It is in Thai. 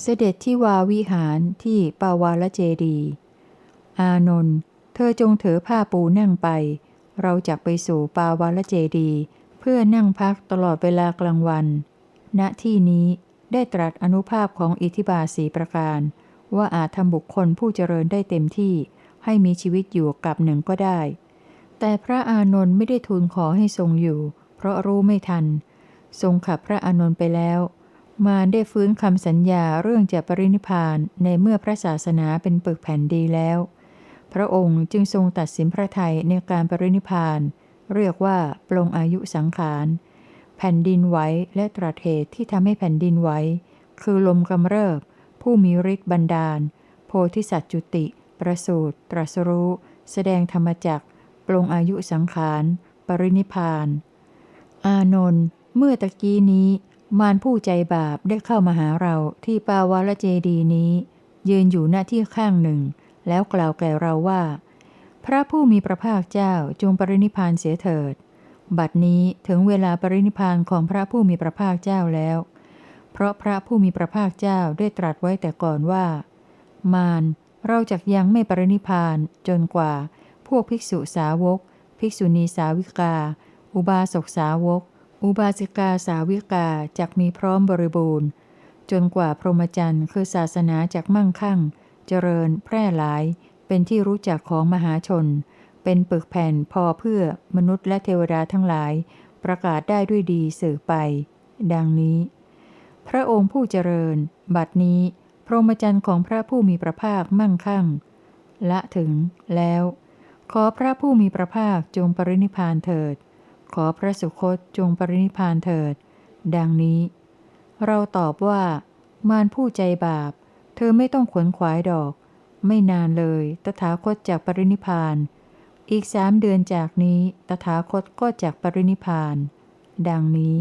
เสด็จที่วาวิหารที่ปาวาลเจดี อานนท์เธอจงถือผ้าปูนั่งไป เราจะไปสู่ปาวาลเจดี เพื่อนั่งพักตลอดเวลากลางวัน ณที่นี้ได้ตรัสอนุภาพของอิทธิบาสีประการ ว่าอาจทำบุคคลผู้เจริญได้เต็มที่ให้มีชีวิตอยู่กับหนึ่งก็ได้ แต่พระอานนท์ไม่ได้ทูลขอให้ทรงอยู่ เพราะรู้ไม่ทัน ทรงขับพระอานนท์ไปแล้ว มารได้ฟื้นคำสัญญาเรื่องจะปรินิพานในเมื่อพระศาสนาเป็นปึกแผ่นดีแล้ว พระองค์จึงทรงตัดสินพระทัยในการปรินิพาน เรียกว่าปลงอายุสังขาร แผ่นดินไหวและตรัสเหตุที่ทำให้แผ่นดินไหวคือลมกำเริบ ผู้มีฤทธิ์บันดาล โพธิสัตว์จุติ ประสูตรตรัสรู้ แสดงธรรมจักรปลงอายุสังขาร ปรินิพพาน อานนท์เมื่อตะกี้นี้ มารผู้ใจบาปได้เข้ามาหาเราที่ปาวาลเจดีนี้ ยืนอยู่หน้าที่ข้างหนึ่ง แล้วกล่าวแก่เราว่า พระผู้มีพระภาคเจ้าจงปรินิพานเสียเถิด บัดนี้ถึงเวลาปรินิพานของพระผู้มีพระภาคเจ้าแล้ว เพราะพระผู้มีพระภาคเจ้าได้ตรัสไว้แต่ก่อนว่า มารเราจักยังไม่ปรินิพานจนกว่า พวกภิกษุสาวก ภิกษุณีสาวิกา อุบาสกสาวก อุบาสิกาสาวิกาจักมีพร้อมบริบูรณ์ จนกว่าพรหมจรรย์คือศาสนาจักมั่งคั่ง เจริญ แพร่หลาย เป็นที่รู้จักของมหาชน เป็นปึกแผ่นพอเพื่อมนุษย์และเทวดาทั้งหลาย ประกาศได้ด้วยดีสื่อไป ดังนี้ พระองค์ผู้เจริญ บัดนี้ พรหมจรรย์ของพระผู้มีพระภาคมั่งคั่ง ละถึงแล้ว ขอพระผู้มีพระภาคจงปรินิพานเถิด ขอพระสุคตจงปรินิพานเถิด ดังนี้ เราตอบว่ามารผู้ใจบาป เธอไม่ต้องขวนขวายดอก ไม่นานเลย ตถาคตจากปรินิพาน อีกสามเดือนจากนี้ ตถาคตก็จากปรินิพาน ดังนี้